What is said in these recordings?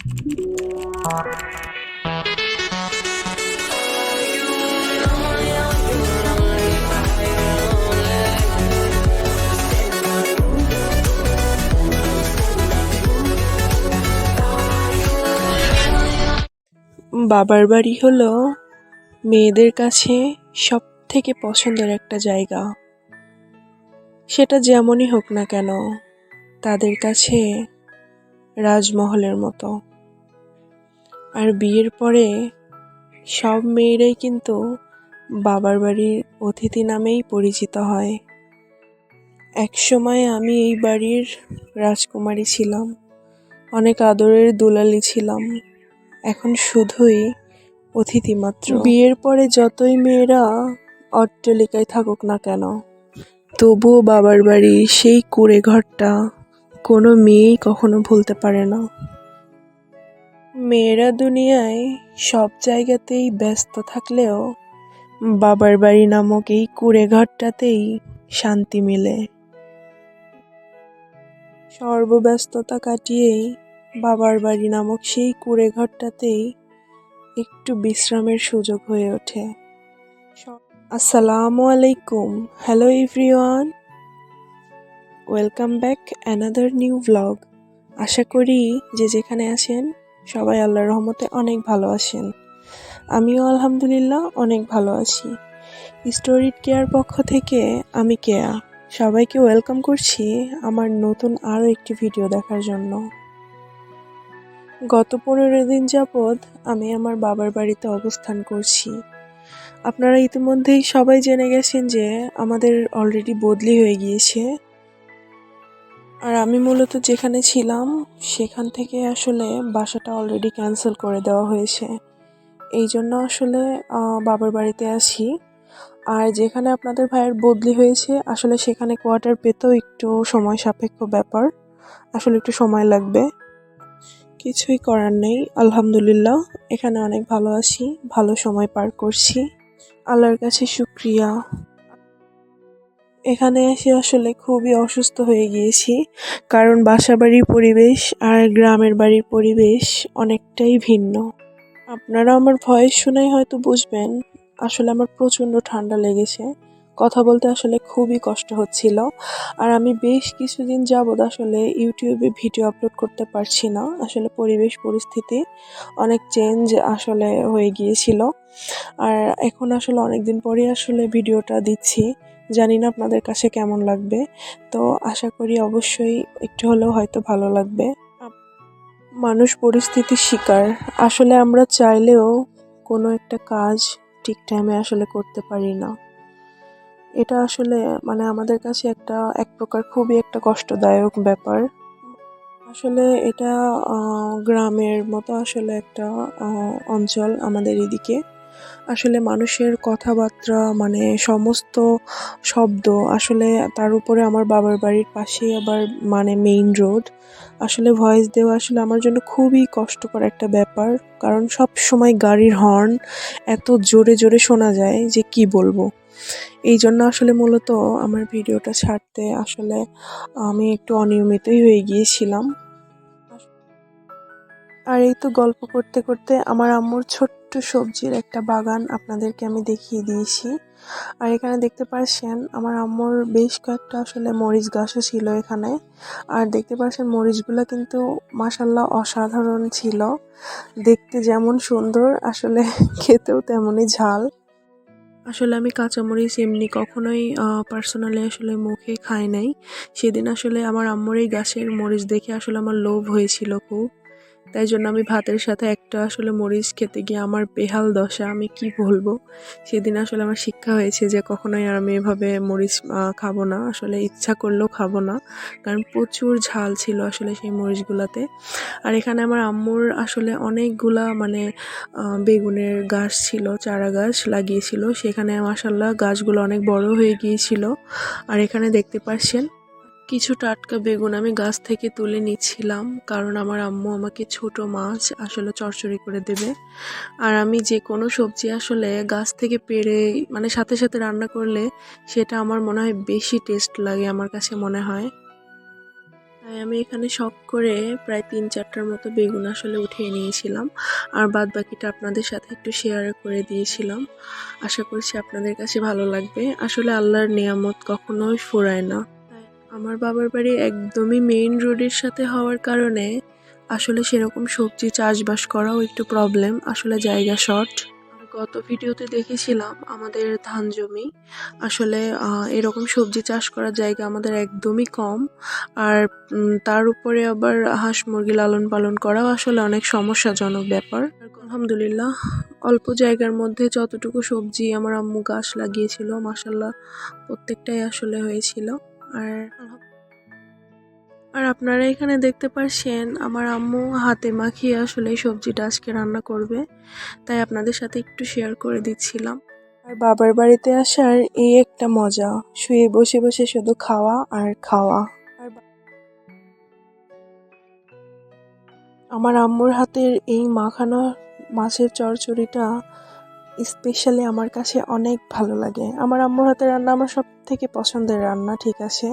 বাবার বাড়ি হলো মেয়েদের কাছে সব থেকে পছন্দের একটা জায়গা। সেটা যেমনই হোক না কেন, তাদের কাছে রাজমহলের মতো। আর বিয়ের পরে সব মেয়েরাই কিন্তু বাবার বাড়ির অতিথি নামেই পরিচিত হয়। একসময় আমি এই বাড়ির রাজকুমারী ছিলাম, অনেক আদরের দুলালি ছিলাম, এখন শুধুই অতিথি মাত্র। বিয়ের পরে যতই মেয়েরা অট্টালিকায় থাকুক না কেন, তবুও বাবার বাড়ি সেই কুড়ে ঘরটা কোনো মেয়েই কখনো ভুলতে পারে না। মেয়েরা দুনিয়ায় সব জায়গাতেই ব্যস্ত থাকলেও বাবার বাড়ি নামক এই কুড়ে ঘরটাতেই শান্তি মিলে। সর্বব্যস্ততা কাটিয়েই বাবার বাড়ি নামক সেই কুড়ে ঘরটাতেই একটু বিশ্রামের সুযোগ হয়ে ওঠে। আসসালামু আলাইকুম। Hello everyone. Welcome back another new blog. আশা করি যে যেখানে আছেন সবাই আল্লাহর রহমতে অনেক ভালো আছেন। আমিও আলহামদুলিল্লাহ অনেক ভালো আছি। স্টোরিট কেয়ার পক্ষ থেকে আমি কেয়া। সবাইকে ওয়েলকাম করছি আমার নতুন আরও একটি ভিডিও দেখার জন্য। গত পনেরো দিন যাবৎ আমি আমার বাবার বাড়িতে অবস্থান করছি। আপনারা ইতিমধ্যেই সবাই জেনে গেছেন যে আমাদের অলরেডি বদলি হয়ে গিয়েছে। আর আমি মূলত যেখানে ছিলাম, সেখান থেকে আসলে বাসাটা অলরেডি ক্যান্সেল করে দেওয়া হয়েছে। এই জন্য আসলে বাবার বাড়িতে আছি। আর যেখানে আপনাদের ভাইয়ের বদলি হয়েছে, আসলে সেখানে কোয়ার্টার পেতেও একটু সময় সাপেক্ষ ব্যাপার। আসলে একটু সময় লাগবে। কিছুই করার নেই, আলহামদুলিল্লাহ। এখানে অনেক ভালো আছি, ভালো সময় পার করছি। আল্লাহর কাছে শুক্রিয়া। এখানে এসে আসলে খুবই অসুস্থ হয়ে গিয়েছি, কারণ বাসা বাড়ির পরিবেশ আর গ্রামের বাড়ির পরিবেশ অনেকটাই ভিন্ন। আপনারা আমার ভয়েস শুনেই হয়তো বুঝবেন, আসলে আমার প্রচণ্ড ঠান্ডা লেগেছে। কথা বলতে আসলে খুবই কষ্ট হচ্ছিল, আর আমি বেশ কিছুদিন যাবৎ আসলে ইউটিউবে ভিডিও আপলোড করতে পারছি না। আসলে পরিবেশ পরিস্থিতি অনেক চেঞ্জ আসলে হয়ে গিয়েছিল, আর এখন আসলে অনেক দিন পরেই আসলে ভিডিওটা দিচ্ছি। জানি না আপনাদের কাছে কেমন লাগবে, তো আশা করি অবশ্যই একটু হলেও হয়তো ভালো লাগবে। মানুষ পরিস্থিতির শিকার। আসলে আমরা চাইলেও কোনো একটা কাজ ঠিক টাইমে আসলে করতে পারি না। এটা আসলে মানে আমাদের কাছে একটা, এক প্রকার খুবই একটা কষ্টদায়ক ব্যাপার। আসলে এটা গ্রামের মতো আসলে একটা অঞ্চল আমাদের এদিকে। আসলে মানুষের কথাবার্তা মানে সমস্ত শব্দ আসলে তার উপরে আমার বাবার বাড়ির পাশেই আবার মানে মেইন রোড আসলে ভয়েস দেওয়া আসলে আমার জন্য খুবই কষ্টকর একটা ব্যাপার, কারণ সব সময় গাড়ির হর্ন এত জোরে জোরে শোনা যায় যে কি বলব। এই জন্য আসলে মূলত আমার ভিডিওটা ছাড়তে আসলে আমি একটু অনিয়মিতই হয়ে গিয়েছিলাম। আর এই তো গল্প করতে করতে আমার আম্মুর ছোট্ট সবজির একটা বাগান আপনাদেরকে আমি দেখিয়ে দিয়েছি। আর এখানে দেখতে পাচ্ছেন আমার আম্মুর বেশ কয়েকটা আসলে মরিচ গাছও ছিল এখানে। আর দেখতে পাচ্ছেন মরিচগুলো কিন্তু মাসাল্লাহ অসাধারণ ছিল। দেখতে যেমন সুন্দর, আসলে খেতেও তেমনই ঝাল। আসলে আমি কাঁচামরিচ এমনি কখনোই পার্সোনালি আসলে মুখে খাই নাই। সেদিন আসলে আমার আম্মুর এই গাছের মরিচ দেখে আসলে আমার লোভ হয়েছিল খুব। তাই জন্য আমি ভাতের সাথে একটা আসলে মরিচ খেতে গিয়ে আমার বেহাল দশা, আমি কি বলব? সেদিন আসলে আমার শিক্ষা হয়েছে যে কখনোই আর আমি এভাবে মরিচ খাব না। আসলে ইচ্ছা করলেও খাব না। কারণ প্রচুর ঝাল ছিল আসলে সেই মরিচগুলাতে। আর এখানে আমার আম্মুর আসলে অনেকগুলা মানে বেগুনের গাছ ছিল, চারা গাছ লাগিয়েছিল। সেখানে মাসাল্লাহ গাছগুলো অনেক বড় হয়ে গিয়েছিল। আর এখানে দেখতে পাচ্ছেন কিছু টাটকা বেগুন আমি গাছ থেকে তুলে নিচ্ছিলাম, কারণ আমার আম্মু আমাকে ছোট মাছ আসলে চচ্চড়ি করে দেবে। আর আমি যে কোনো সবজি আসলে গাছ থেকে পেরে মানে সাথে সাথে রান্না করলে সেটা আমার মনে হয় বেশি টেস্ট লাগে আমার কাছে মনে হয়। তাই আমি এখানে শখ করে প্রায় তিন চারটার মতো বেগুন আসলে উঠিয়ে নিয়েছিলাম, আর বাদ বাকিটা আপনাদের সাথে একটু শেয়ার করে দিয়েছিলাম। আশা করছি আপনাদের কাছে ভালো লাগবে। আসলে আল্লাহর নিয়ামত কখনোই ফোরায় না। আমার বাবার বাড়ি একদমই মেইন রোডের সাথে হওয়ার কারণে আসলে সেরকম সবজি চাষবাস করাও একটু প্রবলেম আসলে জায়গা শর্ট গত ভিডিওতে দেখেছিলাম আমাদের ধান জমি, আসলে এরকম সবজি চাষ করার জায়গা আমাদের একদমই কম। আর তার উপরে আবার হাঁস মুরগি লালন পালন করাও আসলে অনেক সমস্যাজনক ব্যাপার। আলহামদুলিল্লাহ, অল্প জায়গার মধ্যে যতটুকু সবজি আমার আম্মু গাছ লাগিয়েছিল মাসাল্লাহ প্রত্যেকটাই আসলে হয়েছিল। আর আর আপনারা এখানে দেখতে পাচ্ছেন আমার আম্মু হাতে মাখিয়ে আসলে সবজিটা আজকে রান্না করবে। তাই আপনাদের সাথে একটু শেয়ার করে দিচ্ছিলাম। আর বাবার বাড়িতে আসার এই একটা মজা, শুয়ে বসে বসে শুধু খাওয়া আর খাওয়া। আমার আম্মুর হাতের এই মাখানো মাছের চচ্চড়িটা স্পেশালি আমার কাছে অনেক ভালো লাগে। আমার আম্মুর হাতের রান্না আমার সব থেকে পছন্দের রান্না, ঠিক আছে?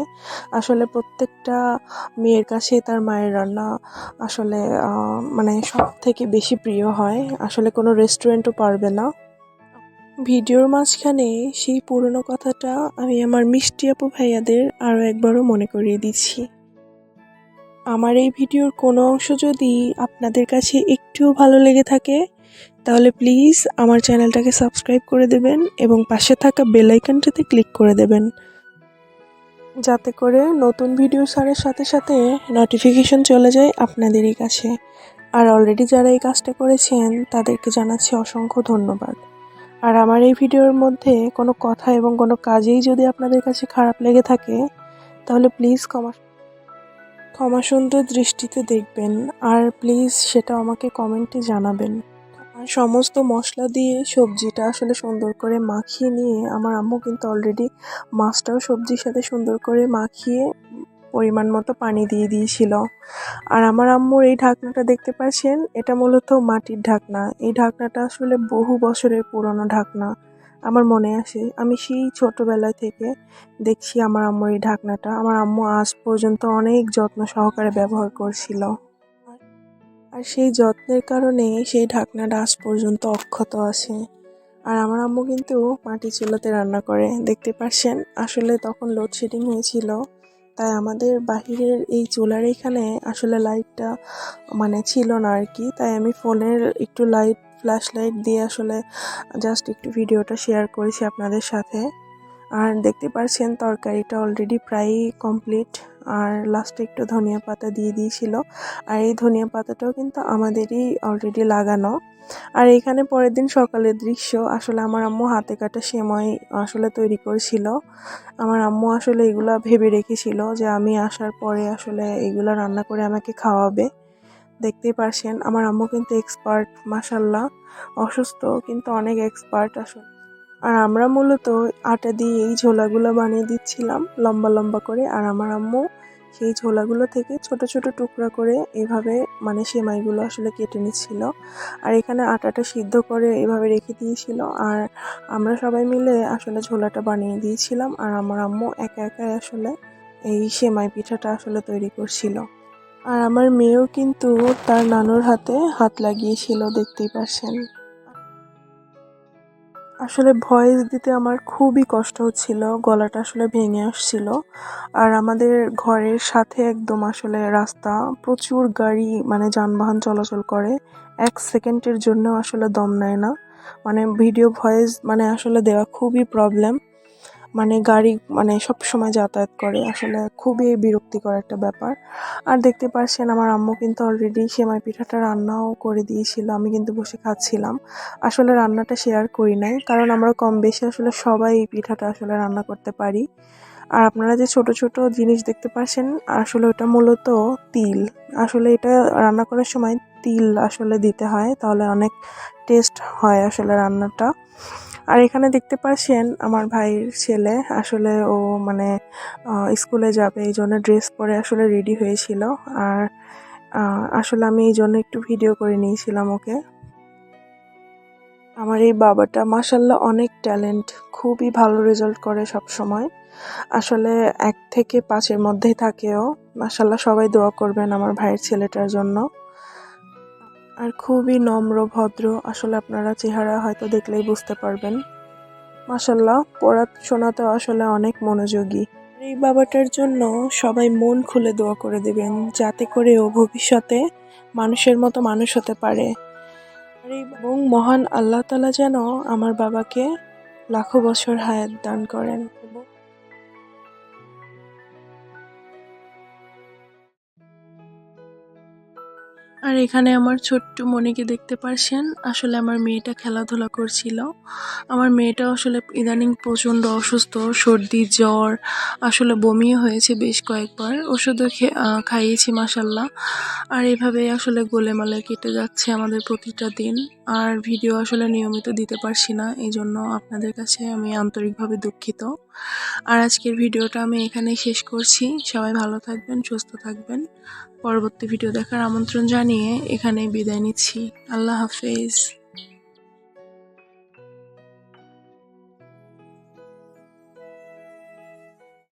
আসলে প্রত্যেকটা মেয়ের কাছে তার মায়ের রান্না আসলে মানে সব থেকে বেশি প্রিয় হয়। আসলে কোনো রেস্টুরেন্টও পারবে না। ভিডিওর মাঝখানে সেই পুরনো কথাটা আমি আমার মিষ্টি আপু ভাইয়াদের আরও একবারও মনে করিয়ে দিচ্ছি। আমার এই ভিডিওর কোনো অংশ যদি আপনাদের কাছে একটুও ভালো লেগে থাকে তাহলে প্লিজ আমার চ্যানেলটাকে সাবস্ক্রাইব করে দেবেন এবং পাশে থাকা বেল আইকনটাতে ক্লিক করে দেবেন। যাতে করে নতুন ভিডিও ছাড়ার সাথে সাথে নোটিফিকেশন চলে যায় আপনাদেরই কাছে। আর অলরেডি যারা এই কাজটা করেছেন, তাদেরকে জানাচ্ছি অসংখ্য ধন্যবাদ। আর আমার এই ভিডিওর মধ্যে কোনো কথা এবং কোনো কাজেই যদি আপনাদের কাছে খারাপ লেগে থাকে, তাহলে প্লিজ ক্ষমা ক্ষমা সুন্দর দৃষ্টিতে দেখবেন। আর প্লিজ সেটা আমাকে কমেন্টে জানাবেন। আর সমস্ত মশলা দিয়ে সবজিটা আসলে সুন্দর করে মাখিয়ে নিয়ে আমার আম্মু কিন্তু অলরেডি মাছটাও সবজির সাথে সুন্দর করে মাখিয়ে পরিমাণ মতো পানি দিয়ে দিয়েছিল। আর আমার আম্মুর এই ঢাকনাটা দেখতে পাচ্ছেন? এটা মূলত মাটির ঢাকনা। এই ঢাকনাটা আসলে বহু বছরের পুরনো ঢাকনা। আমার মনে আসে। আমি সেই ছোটবেলা থেকে দেখছি আমার আম্মুর এই ঢাকনাটা। আমার আম্মু আজ পর্যন্ত অনেক যত্ন সহকারে ব্যবহার করছিল। আর সেই যত্নের কারণে সেই ঢাকনাটা আজ পর্যন্ত অক্ষত আছে। আর আমার আম্মু কিন্তু মাটি চুলাতে রান্না করে, দেখতে পাচ্ছেন আসলে তখন লোডশেডিং হয়েছিল, তাই আমাদের বাহিরের এই চুলার এখানে আসলে লাইটটা মানে ছিল না আর কি। তাই আমি ফোনের একটু লাইট ফ্ল্যাশ লাইট দিয়ে আসলে জাস্ট একটু ভিডিওটা শেয়ার করেছি আপনাদের সাথে। আর দেখতে পাচ্ছেন তরকারিটা অলরেডি প্রায় কমপ্লিট আর লাস্টে একটু ধনিয়া পাতা দিয়ে দিয়েছিল। আর এই ধনিয়া পাতাটাও কিন্তু আমাদেরই অলরেডি লাগানো। আর এখানে পরের দিন সকালের দৃশ্য, আসলে আমার আম্মু হাতে কাটা সেমাই আসলে তৈরি করেছিল। আমার আম্মু আসলে এগুলো ভেবে রেখেছিল যে আমি আসার পরে আসলে এগুলো রান্না করে আমাকে খাওয়াবে। দেখতেই পারছেন, আমার আম্মু কিন্তু এক্সপার্ট মাসাল্লাহ অসুস্থ, কিন্তু অনেক এক্সপার্ট আসলে। আর আমরা মূলত আটা দিয়ে এই ঝোলাগুলো বানিয়ে দিচ্ছিলাম, লম্বা লম্বা করে। আর আমার আম্মু সেই ঝোলাগুলো থেকে ছোট ছোট টুকরা করে এভাবে মানে সেমাইগুলো আসলে কেটে নিচ্ছিল। আর এখানে আটাটা সিদ্ধ করে এভাবে রেখে দিয়েছিল। আর আমরা সবাই মিলে আসলে ঝোলাটা বানিয়ে দিয়েছিলাম। আর আমার আম্মু একা একাই আসলে এই সেমাই পিঠাটা আসলে তৈরি করছিল। আর আমার মেয়েও কিন্তু তার নানুর হাতে হাত লাগিয়েছিল, দেখতেই পারছেন। আসলে ভয়েস দিতে আমার খুবই কষ্ট হচ্ছিল, গলাটা আসলে ভেঙে আসছিল। আর আমাদের ঘরের সাথে একদম আসলে রাস্তা, প্রচুর গাড়ি মানে যানবাহন চলাচল করে। এক সেকেন্ডের জন্য আসলে দম নেয় না। মানে ভিডিও ভয়েস মানে আসলে দেওয়া খুবই প্রবলেম মানে গাড়ি মানে সব সময় যাতায়াত করে, আসলে খুবই বিরক্তিকর একটা ব্যাপার। আর দেখতে পাচ্ছেন আমার আম্মু কিন্তু অলরেডি সেমাই পিঠাটা রান্নাও করে দিয়েছিল, আমি কিন্তু বসে খাচ্ছিলাম। আসলে রান্নাটা শেয়ার করি নাই, কারণ আমরা কম বেশি আসলে সবাই এই পিঠাটা আসলে রান্না করতে পারি। আর আপনারা যে ছোট ছোট জিনিস দেখতে পাচ্ছেন আসলে ওটা মূলত তিল। আসলে এটা রান্না করার সময় তিল আসলে দিতে হয়, তাহলে অনেক টেস্ট হয় আসলে রান্নাটা। আর এখানে দেখতে পাচ্ছেন আমার ভাইয়ের ছেলে। আসলে ও মানে স্কুলে যাবে, এই জন্য ড্রেস পরে আসলে রেডি হয়েছিল। আর আসলে আমি এই জন্য একটু ভিডিও করে নিয়েছিলাম ওকে। আমার এই বাবাটা মাসাল্লাহ অনেক ট্যালেন্ট খুবই ভালো রেজাল্ট করে সব সময় আসলে এক থেকে পাঁচের মধ্যেই থাকেও মাসাল্লাহ সবাই দোয়া করবেন আমার ভাইয়ের ছেলেটার জন্য। আর খুবই নম্র, ভদ্র। আসলে আপনারা চেহারা হয়তো দেখলেই বুঝতে পারবেন। মাসাল্লাহ পড়াশোনাতে আসলে অনেক মনোযোগী। এই বাবাটার জন্য সবাই মন খুলে দোয়া করে দেবেন, যাতে করে ও ভবিষ্যতে মানুষের মতো মানুষ হতে পারে। এবং মহান আল্লাহ তালা যেন আমার বাবাকে লাখো বছর হায়াত দান করেন। আর এখানে আমার ছোট্ট মনিকে দেখতে পারছেন। আসলে আমার মেয়েটা খেলাধুলা করছিল। আমার মেয়েটা আসলে ইদানিং প্রচণ্ড অসুস্থ, সর্দি, জ্বর, আসলে বমিও হয়েছে বেশ কয়েকবার। ওষুধও খাইয়েছি মাসাল্লাহ আর এভাবে আসলে গোলেমালে কেটে যাচ্ছে আমাদের প্রতিটা দিন। আর ভিডিও আসলে নিয়মিত দিতে পারছি না এই জন্য আপনাদের কাছে আমি আন্তরিকভাবে দুঃখিত। আর আজকের ভিডিওটা আমি এখানে শেষ করছি। সবাই ভালো থাকবেন, সুস্থ থাকবেন। পরবর্তী ভিডিও দেখার আমন্ত্রণ জানিয়ে এখানে বিদায় নিচ্ছি। আল্লাহ হাফেজ।